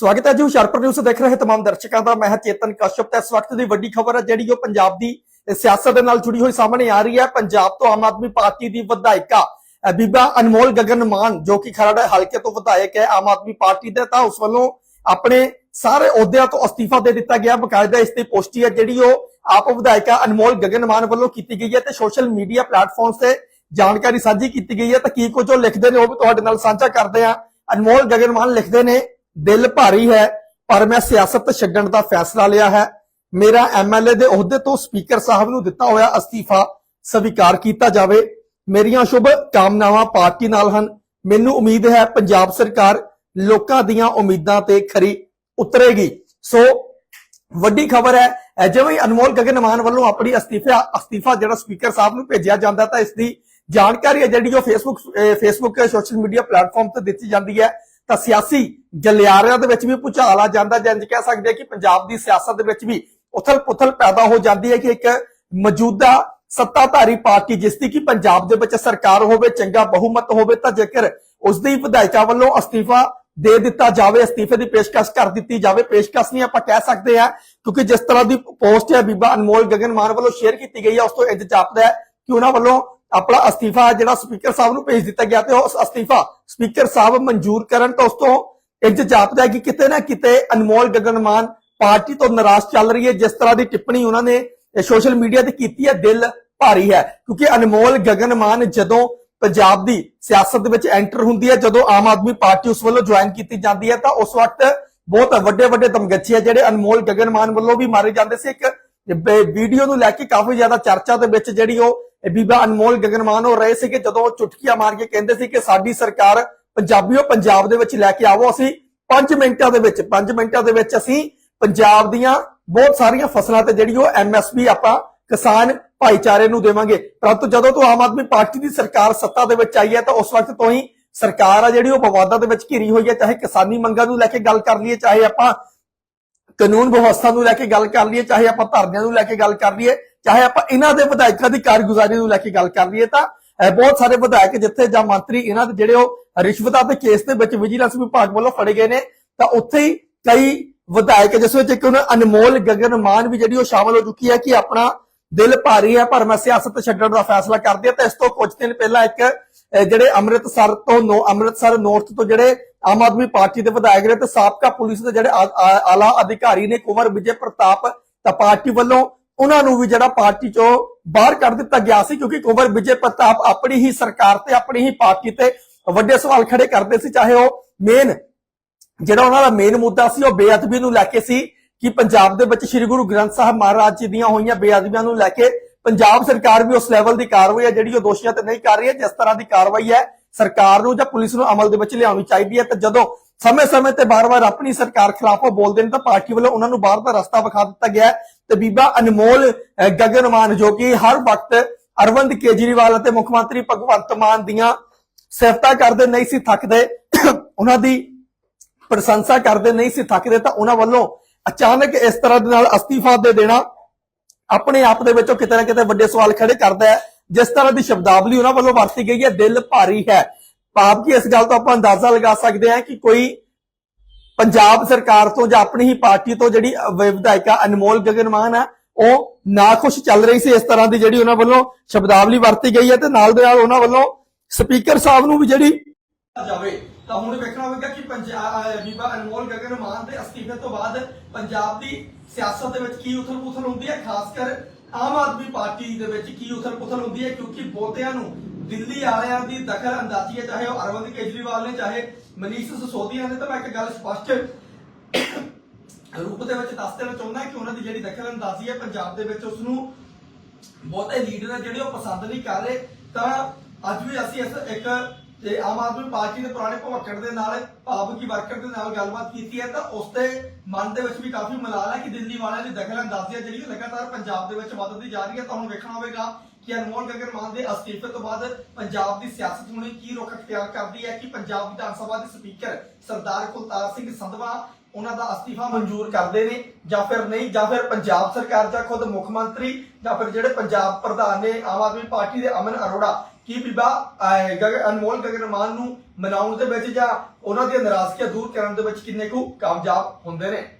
ਸਵਾਗਤ ਹੈ ਜੀ, ਹੁਸ਼ਿਆਰਪੁਰ ਨਿਊਜ਼ ਦੇਖ ਰਹੇ ਤਮਾਮ ਦਰਸ਼ਕਾਂ ਦਾ। ਮੈਂ ਹਾਂ ਚੇਤਨ ਕਸ਼ਪ ਤੇ ਇਸ ਵਕਤ ਦੀ ਵੱਡੀ ਖਬਰ ਹੈ, ਜਿਹੜੀ ਉਹ ਪੰਜਾਬ ਦੀ ਸਿਆਸਤ ਦੇ ਨਾਲ ਜੁੜੀ ਹੋਈ ਸਾਹਮਣੇ ਆ ਰਹੀ ਹੈ। ਪੰਜਾਬ ਤੋਂ ਆਮ ਆਦਮੀ ਪਾਰਟੀ ਦੀ ਵਿਧਾਇਕਾ ਬੀਬਾ ਅਨਮੋਲ ਗਗਨ ਮਾਨ, ਜੋ ਕਿ ਖਰੜ ਹਲਕੇ ਤੋਂ ਵਿਧਾਇਕ ਹੈ, ਆਮ ਆਦਮੀ ਪਾਰਟੀ ਦੇ, ਤਾਂ ਉਸ ਵੱਲੋਂ ਆਪਣੇ ਸਾਰੇ ਅਹੁਦਿਆਂ ਤੋਂ ਅਸਤੀਫਾ ਦੇ ਦਿੱਤਾ ਗਿਆ। ਬਕਾਇਦਾ ਇਸ ਦੀ ਪੋਸਟੀ ਹੈ, ਜਿਹੜੀ ਉਹ ਆਪ ਵਿਧਾਇਕਾ ਅਨਮੋਲ ਗਗਨ ਮਾਨ ਵੱਲੋਂ ਕੀਤੀ ਗਈ ਹੈ ਤੇ ਸੋਸ਼ਲ ਮੀਡੀਆ ਪਲੇਟਫਾਰਮਸ ਤੇ ਜਾਣਕਾਰੀ ਸਾਂਝੀ ਕੀਤੀ ਗਈ ਹੈ। ਤਾਂ ਕੀ ਕੁਝ ਉਹ ਲਿਖਦੇ ਨੇ, ਉਹ ਵੀ ਤੁਹਾਡੇ ਨਾਲ ਸਾਂਝਾ ਕਰਦੇ ਆ ਅਨਮੋਲ ਗਗਨ ਮਾਨ ਲਿਖਦੇ ਨੇ ਦਿਲ ਭਾਰੀ ਹੈ, ਪਰ ਮੈਂ ਸਿਆਸਤ ਛੱਡਣ ਦਾ ਫੈਸਲਾ ਲਿਆ ਹੈ। ਮੇਰਾ ਐਮਐਲਏ ਦੇ ਅਹੁਦੇ ਤੋਂ ਸਪੀਕਰ ਸਾਹਿਬ ਨੂੰ ਦਿੱਤਾ ਹੋਇਆ ਅਸਤੀਫਾ ਸਵੀਕਾਰ ਕੀਤਾ ਜਾਵੇ। ਮੇਰੀਆਂ ਸ਼ੁਭ ਕਾਮਨਾਵਾਂ ਪਾਰਟੀ ਨਾਲ ਹਨ। ਮੈਨੂੰ ਉਮੀਦ ਹੈ ਪੰਜਾਬ ਸਰਕਾਰ ਲੋਕਾਂ ਦੀਆਂ ਉਮੀਦਾਂ ਤੇ ਖਰੀ ਉਤਰੇਗੀ। ਸੋ, ਵੱਡੀ ਖਬਰ ਹੈ ਜਿਵੇਂ ਅਨਮੋਲ ਗਗਨ ਮਾਨ ਵੱਲੋਂ ਆਪਣੀ ਅਸਤੀਫਾ ਅਸਤੀਫਾ ਜਿਹੜਾ ਸਪੀਕਰ ਸਾਹਿਬ ਨੂੰ ਭੇਜਿਆ ਜਾਂਦਾ ਤਾਂ ਇਸ ਦੀ ਜਾਣਕਾਰੀ ਹੈ ਜਿਹੜੀ ਉਹ Facebook Facebook social media platform ਤੇ ਦਿੱਤੀ ਜਾਂਦੀ ਹੈ। ਤਾਂ ਸਿਆਸੀ ਗਲਿਆਰਿਆਂ ਦੇ ਵਿੱਚ ਵੀ ਭੁਚਾਲ ਆ, ਜਾਂਦਾ ਜੰਜ ਕਹਿ ਸਕਦੇ ਕਿ ਪੰਜਾਬ ਦੀ ਸਿਆਸਤ ਦੇ ਵਿੱਚ ਵੀ ਉਥਲ-ਪੁਥਲ ਪੈਦਾ ਹੋ ਜਾਂਦੀ ਹੈ ਕਿ ਇੱਕ ਮੌਜੂਦਾ ਸੱਤਾਧਾਰੀ ਪਾਰਟੀ ਜਿਸ ਦੀ ਕਿ ਪੰਜਾਬ ਦੇ ਵਿੱਚ ਸਰਕਾਰ ਹੋਵੇ, ਚੰਗਾ ਬਹੁਮਤ ਹੋਵੇ, ਤਾਂ ਜੇਕਰ ਉਸ ਦੀ ਵਿਧਾਇਕਾ ਵੱਲੋਂ ਅਸਤੀਫਾ ਦੇ ਦਿੱਤਾ ਜਾਵੇ, ਅਸਤੀਫੇ ਦੀ ਪੇਸ਼ਕਸ਼ ਕਰ ਦਿੱਤੀ ਜਾਵੇ, ਪੇਸ਼ਕਸ਼ ਨਹੀਂ ਆਪਾਂ ਕਹਿ ਸਕਦੇ ਆ ਕਿਉਂਕਿ ਜਿਸ ਤਰ੍ਹਾਂ ਦੀ ਪੋਸਟ ਹੈ ਬੀਬਾ ਅਨਮੋਲ ਗਗਨ ਮਾਨ ਵੱਲੋਂ ਸ਼ੇਅਰ ਕੀਤੀ ਗਈ ਹੈ, ਉਸ ਤੋਂ ਇੰਜ ਜਾਪਦਾ ਹੈ ਕਿ ਉਹਨਾਂ ਵੱਲੋਂ ਆਪਣਾ ਅਸਤੀਫਾ ਜਿਹੜਾ ਸਪੀਕਰ ਸਾਹਿਬ ਨੂੰ ਭੇਜ ਦਿੱਤਾ ਗਿਆ ਤੇ ਉਹ ਅਸਤੀਫਾ ਸਪੀਕਰ ਸਾਹਿਬ ਮਨਜ਼ੂਰ ਕਰਨ ਤਾਂ ਉਸ ਤੋਂ ਇੰਜ ਜਾਪਦਾ ਕਿ ਕਿਤੇ ਨਾ ਕਿਤੇ ਅਨਮੋਲ ਗਗਨ ਮਾਨ ਪਾਰਟੀ ਤੋਂ ਨਾਰਾਜ਼ ਚੱਲ ਰਹੀ ਹੈ, ਜਿਸ ਤਰ੍ਹਾਂ ਦੀ ਟਿੱਪਣੀ ਉਹਨਾਂ ਨੇ ਸੋਸ਼ਲ ਮੀਡੀਆ ਤੇ ਕੀਤੀ ਹੈ, ਦਿਲ ਭਾਰੀ ਹੈ। ਕਿਉਂਕਿ ਅਨਮੋਲ ਗਗਨ ਜਦੋਂ ਪੰਜਾਬ ਦੀ ਸਿਆਸਤ ਦੇ ਵਿੱਚ ਐਂਟਰ ਹੁੰਦੀ ਹੈ, ਜਦੋਂ ਆਮ ਆਦਮੀ ਪਾਰਟੀ ਉਸ ਵੱਲੋਂ ਜੁਆਇਨ ਕੀਤੀ ਜਾਂਦੀ ਹੈ, ਤਾਂ ਉਸ ਵਕਤ ਬਹੁਤ ਵੱਡੇ ਵੱਡੇ ਦਮਗੱਛੇ ਜਿਹੜੇ ਅਨਮੋਲ ਗਗਨ ਮਾਨ ਵੱਲੋਂ ਵੀ ਮਾਰੇ ਜਾਂਦੇ ਸੀ। ਇੱਕ ਬ- ਵੀਡੀਓ ਨੂੰ ਲੈ ਕੇ ਕਾਫੀ ਜ਼ਿਆਦਾ ਚਰਚਾ ਦੇ ਵਿੱਚ ਜਿਹੜੀ ਉਹ ਬੀਬਾ ਅਨਮੋਲ ਗਗਨ ਹੋ ਰਹੇ ਸੀ ਕਿ ਜਦੋਂ ਚੁਟਕੀਆਂ ਮਾਰ ਕੇ ਕਹਿੰਦੇ ਸੀ ਕਿ ਸਾਡੀ ਸਰਕਾਰ ਪੰਜਾਬੀਓ ਪੰਜਾਬ ਦੇ ਵਿੱਚ ਲੈ ਕੇ ਆਵੋ ਅਸੀਂ। 5 ਮਿੰਟਾਂ ਦੇ ਵਿੱਚ 5 ਮਿੰਟਾਂ ਦੇ ਵਿੱਚ ਅਸੀਂ ਪੰਜਾਬ ਦੀਆਂ ਬਹੁਤ ਸਾਰੀਆਂ ਫਸਲਾਂ ਤੇ ਜਿਹੜੀ ਉਹ ਐਮਐਸਪੀ ਆਪਾਂ ਕਿਸਾਨ ਭਾਈਚਾਰੇ ਨੂੰ ਦੇਵਾਂਗੇ। ਪਰੰਤੂ ਜਦੋਂ ਤੋਂ ਆਮ ਆਦਮੀ ਪਾਰਟੀ ਦੀ ਸਰਕਾਰ ਸੱਤਾ ਦੇ ਵਿੱਚ ਆਈ ਹੈ ਤਾਂ ਉਸ ਵਕਤ ਤੋਂ ਹੀ ਸਰਕਾਰ ਆ ਜਿਹੜੀ ਉਹ ਵਿਵਾਦਾਂ ਦੇ ਵਿੱਚ ਘਿਰੀ ਹੋਈ ਹੈ। ਚਾਹੇ ਕਿਸਾਨੀ ਮੰਗਾਂ ਨੂੰ ਲੈ ਕੇ ਗੱਲ ਕਰ ਲਈਏ, ਚਾਹੇ ਆਪਾਂ ਕਾਨੂੰਨ ਵਿਵਸਥਾ ਨੂੰ ਲੈ ਕੇ ਗੱਲ ਕਰ ਲਈਏ, ਚਾਹੇ ਆਪਾਂ ਧਰਨਿਆਂ ਨੂੰ ਲੈ ਕੇ ਗੱਲ ਕਰ ਲਈਏ, ਚਾਹੇ ਆਪਾਂ ਇਹਨਾਂ ਦੇ ਵਿਧਾਇਕਾਂ ਦੀ ਕਾਰਗੁਜ਼ਾਰੀ ਨੂੰ ਲੈ ਕੇ ਗੱਲ ਕਰ ਲਈਏ, ਤਾਂ ਬਹੁਤ ਸਾਰੇ ਵਿਧਾਇਕ ਜਿੱਥੇ ਜਾਂ ਮੰਤਰੀ ਇਹਨਾਂ ਦੇ ਜਿਹੜੇ ਉਹ ਰਿਸ਼ਵਤਾਂ ਦੇ ਕੇਸ ਦੇ ਵਿੱਚ ਵਿਜੀਲੈਂਸ ਵਿਭਾਗ ਵੱਲੋਂ ਫੜੇ ਗਏ ਨੇ, ਤਾਂ ਉੱਥੇ ਹੀ ਕਈ ਵਿਧਾਇਕ ਜਿਸ ਵਿੱਚ ਇੱਕ ਉਹਨਾਂ ਅਨਮੋਲ ਗਗਨ ਮਾਨ ਵੀ ਜਿਹੜੀ ਉਹ ਸ਼ਾਮਲ ਹੋ ਚੁੱਕੀ ਹੈ ਕਿ ਆਪਣਾ ਦਿਲ ਭਾਰੀ ਹੈ, ਪਰ ਮੈਂ ਸਿਆਸਤ ਛੱਡਣ ਦਾ ਫੈਸਲਾ ਕਰਦੀ ਹੈ ਤਾਂ ਇਸ ਤੋਂ ਕੁਝ ਦਿਨ ਪਹਿਲਾਂ ਇੱਕ ਜਿਹੜੇ ਅੰਮ੍ਰਿਤਸਰ ਤੋਂ ਨੋ, ਅੰਮ੍ਰਿਤਸਰ ਨੌਰਥ ਤੋਂ ਜਿਹੜੇ ਆਮ ਆਦਮੀ ਪਾਰਟੀ ਦੇ ਵਿਧਾਇਕ ਨੇ ਤੇ ਸਾਬਕਾ ਪੁਲਿਸ ਦੇ ਜਿਹੜੇ ਆਲਾ ਅਧਿਕਾਰੀ ਨੇ ਕੁਮਰ ਵਿਜੇ ਪ੍ਰਤਾਪ ਤਾਂ ਪਾਰਟੀ ਵੱਲੋਂ ਉਹਨਾਂ ਨੂੰ ਵੀ ਜਿਹੜਾ ਪਾਰਟੀ ਚੋਂ ਬਾਹਰ ਕੱਢ ਦਿੱਤਾ ਗਿਆ ਸੀ ਕਿਉਂਕਿ ਕੁਮਰ ਵਿਜੇ ਪ੍ਰਤਾਪ ਆਪਣੀ ਹੀ ਸਰਕਾਰ ਤੇ, ਆਪਣੀ ਹੀ ਪਾਰਟੀ ਤੇ ਵੱਡੇ ਸਵਾਲ ਖੜੇ ਕਰਦੇ ਸੀ, ਚਾਹੇ ਉਹ ਮੇਨ ਜਿਹੜਾ ਉਹਨਾਂ ਦਾ ਮੇਨ ਮੁੱਦਾ ਸੀ, ਉਹ ਬੇਅਦਬੀ ਨੂੰ ਲੈ ਕੇ ਸੀ। ਕਿ ਪੰਜਾਬ ਦੇ ਵਿੱਚ ਸ੍ਰੀ ਗੁਰੂ ਗ੍ਰੰਥ ਸਾਹਿਬ ਮਹਾਰਾਜ ਜੀ ਦੀਆਂ ਹੋਈਆਂ ਬੇਅਦਬੀਆਂ ਨੂੰ ਲੈ ਕੇ ਪੰਜਾਬ ਸਰਕਾਰ ਵੀ ਉਸ ਲੈਵਲ ਦੀ ਕਾਰਵਾਈ ਹੈ ਜਿਹੜੀ ਉਹ ਦੋਸ਼ੀਆਂ ਤੇ ਨਹੀਂ ਕਰ ਰਹੀ ਹੈ ਜਿਸ ਤਰ੍ਹਾਂ ਦੀ ਕਾਰਵਾਈ ਹੈ ਸਰਕਾਰ ਨੂੰ ਜਾਂ ਪੁਲਿਸ ਨੂੰ ਅਮਲ ਦੇ ਵਿੱਚ ਲਿਆਉਣੀ ਚਾਹੀਦੀ ਹੈ ਤੇ ਜਦੋਂ ਸਮੇਂ-ਸਮੇਂ ਤੇ ਬਾਰ-ਬਾਰ ਆਪਣੀ ਸਰਕਾਰ ਖਿਲਾਫ ਉਹ ਬੋਲਦੇ ਨੇ ਤਾਂ ਪਾਰਟੀ ਵੱਲੋਂ ਉਹਨਾਂ ਨੂੰ ਬਾਹਰ ਦਾ ਰਸਤਾ ਵਿਖਾ ਦਿੱਤਾ ਗਿਆ ਤੇ ਬੀਬਾ ਅਨਮੋਲ ਅਹ, ਜੋ ਕਿ ਹਰ ਵਕਤ ਅਰਵਿੰਦ ਕੇਜਰੀਵਾਲ ਅਤੇ ਮੁੱਖ ਮੰਤਰੀ ਭਗਵੰਤ ਮਾਨ ਦੀਆਂ ਸਿਫਤਾਂ ਕਰਦੇ ਨਹੀਂ ਸੀ ਥੱਕਦੇ ਉਹਨਾਂ ਦੀ ਪ੍ਰਸ਼ੰਸਾ ਕਰਦੇ ਨਹੀਂ ਸੀ ਥੱਕਦੇ ਤਾਂ ਉਹਨਾਂ ਵੱਲੋਂ ਅਚਾਨਕ ਇਸ ਤਰ੍ਹਾਂ ਦੇ ਨਾਲ ਅਸਤੀਫਾ ਦੇ ਦੇਣਾ ਆਪਣੇ ਆਪ ਦੇ ਵਿੱਚੋਂ ਕਿਤੇ ਨਾ ਕਿਤੇ ਵੱਡੇ ਸਵਾਲ ਖੜੇ ਕਰਦਾ ਹੈ। ਜਿਸ ਤਰ੍ਹਾਂ ਦੀ ਸ਼ਬਦਾਵਲੀ ਉਹਨਾਂ ਵੱਲੋਂ ਵਰਤੀ ਗਈ ਹੈ, ਦਿਲ ਭਾਰੀ ਹੈ। ਭਾਵ ਕਿ ਇਸ ਗੱਲ ਤੋਂ ਆਪਾਂ ਅੰਦਾਜ਼ਾ ਲਗਾ ਸਕਦੇ ਹਾਂ ਕਿ ਕੋਈ ਪੰਜਾਬ ਸਰਕਾਰ ਤੋਂ ਜਾਂ ਆਪਣੀ ਹੀ ਪਾਰਟੀ ਤੋਂ ਜਿਹੜੀ ਵ- ਵਿਧਾਇਕਾ ਅਨਮੋਲ ਗਗਨ ਮਾਨ ਹੈ, ਉਹ ਨਾਖੁਸ਼ ਚੱਲ ਰਹੀ ਸੀ ਇਸ ਤਰ੍ਹਾਂ ਦੀ ਜਿਹੜੀ ਉਹਨਾਂ ਵੱਲੋਂ ਸ਼ਬਦਾਵਲੀ ਵਰਤੀ ਗਈ ਹੈ ਤੇ ਨਾਲ ਦੇ ਨਾਲ ਉਹਨਾਂ ਵੱਲੋਂ ਸਪੀਕਰ ਸਾਹਿਬ ਨੂੰ ਵੀ ਜਿਹੜੀ ਜਾਵੇ। ਤਾਂ ਹੁਣ ਵੇਖਣਾ ਹੋਵੇਗਾ ਕਿ ਪੰਜਾਬ ਬੀਬਾ ਅਨਮੋਲ ਗਗਨ ਮਾਨ ਦੇ ਅਸਤੀਫੇ ਤੋਂ ਬਾਅਦ ਪੰਜਾਬ ਦੀ ਸਿਆਸਤ ਦੇ ਵਿੱਚ ਕੀ ਉਥਲ-ਪੁਥਲ ਹੁੰਦੀ ਹੈ? ਖਾਸ ਕਰ ਆਮ ਆਦਮੀ ਪਾਰਟੀ ਦੇ ਵਿੱਚ ਕੀ ਉਥਲ-ਪੁਥਲ ਹੁੰਦੀ ਹੈ? ਕਿਉਂਕਿ ਬਹੁਤਿਆਂ ਨੂੰ ਦਿੱਲੀ ਵਾਲਿਆਂ ਦੀ ਦਖਲ ਅੰਦਾਜ਼ੀ ਹੈ, ਚਾਹੇ ਉਹ ਅਰਵਿੰਦ ਕੇਜਰੀਵਾਲ ਨੇ, ਚਾਹੇ ਮਨੀਸ਼ ਸਿਸੋਦੀਆ ਨੇ, ਤਾਂ ਮੈਂ ਇੱਕ ਗੱਲ ਸਪਸ਼ਟ ਰੂਪ ਦੇ ਵਿੱਚ ਦੱਸ ਦੇਣਾ ਚਾਹੁੰਦਾ ਕਿ ਉਹਨਾਂ ਦੀ ਜਿਹੜੀ ਦਖਲ ਅੰਦਾਜ਼ੀ ਹੈ, ਪੰਜਾਬ ਦੇ ਵਿੱਚ ਉਸ ਨੂੰ ਬਹੁਤੇ ਲੀਡਰ ਨੇ ਜਿਹੜੇ ਉਹ ਪਸੰਦ ਨਹੀਂ ਕਰ ਰਹੇ। ਤਾਂ ਅੱਜ ਵੀ ਅਸੀਂ ਇਸ ਇੱਕ ਤੇ ਆਮ ਆਦਮੀ ਪਾਰਟੀ ਦੇ ਪੁਰਾਣੇ ਭਵੱਕੜ ਦੇ ਨਾਲ ਭਾਵਕੀ ਵਰਕਰ ਦੇ ਨਾਲ ਗੱਲਬਾਤ ਕੀਤੀ ਹੈ, ਤਾਂ ਉਸ ਦੇ ਮਨ ਦੇ ਵਿੱਚ ਵੀ ਕਾਫੀ ਮਲਾਲ ਹੈ ਕਿ ਦਿੱਲੀ ਵਾਲਿਆਂ ਦੀ ਦਖਲ ਜਿਹੜੀ ਲਗਾਤਾਰ ਪੰਜਾਬ ਦੇ ਵਿੱਚ ਵੱਧਦੀ ਜਾ ਰਹੀ ਹੈ। ਤਾਂ ਹੁਣ ਵੇਖਣਾ ਹੋਵੇਗਾ ਕਿ ਅਨਮੋਲ ਗਗਨ ਮਾਨ ਦੇ ਅਸਤੀਫੇ ਤੋਂ ਬਾਅਦ ਪੰਜਾਬ ਦੀ ਸਿਆਸਤ ਹੁਣ ਕੀ ਰੁਖ ਅਖਤਿਆਰ ਕਰਦੀ ਹੈ ਕਿ ਪੰਜਾਬ ਵਿਧਾਨ ਸਭਾ ਦੇ ਸਪੀਕਰ ਸਰਦਾਰ ਕੁਲਤਾਰ ਸਿੰਘ ਸੰਧਵਾ ਉਹਨਾਂ ਦਾ ਅਸਤੀਫਾ ਮਨਜ਼ੂਰ ਕਰਦੇ ਨੇ ਜਾਂ ਫਿਰ ਨਹੀਂ, ਜਾਂ ਫਿਰ ਪੰਜਾਬ ਸਰਕਾਰ ਜਾਂ ਖੁਦ ਮੁੱਖ ਮੰਤਰੀ ਜਾਂ ਫਿਰ ਜਿਹੜੇ ਪੰਜਾਬ ਪ੍ਰਧਾਨ ਨੇ ਆਮ ਆਦਮੀ ਪਾਰਟੀ ਦੇ ਅਮਨ ਅਰੋੜਾ ਕਿ ਬੀਬਾ ਗਗਨ, ਅਨਮੋਲ ਗਗਨਮਾਨ ਨੂੰ ਮਨਾਉਣ ਦੇ ਵਿੱਚ ਜਾਂ ਉਹਨਾਂ ਦੀਆਂ ਨਾਰਾਜ਼ਗੀਆਂ ਦੂਰ ਕਰਨ ਦੇ ਵਿੱਚ ਕਿੰਨੇ ਕੁ ਕਾਮਯਾਬ ਹੁੰਦੇ ਨੇ?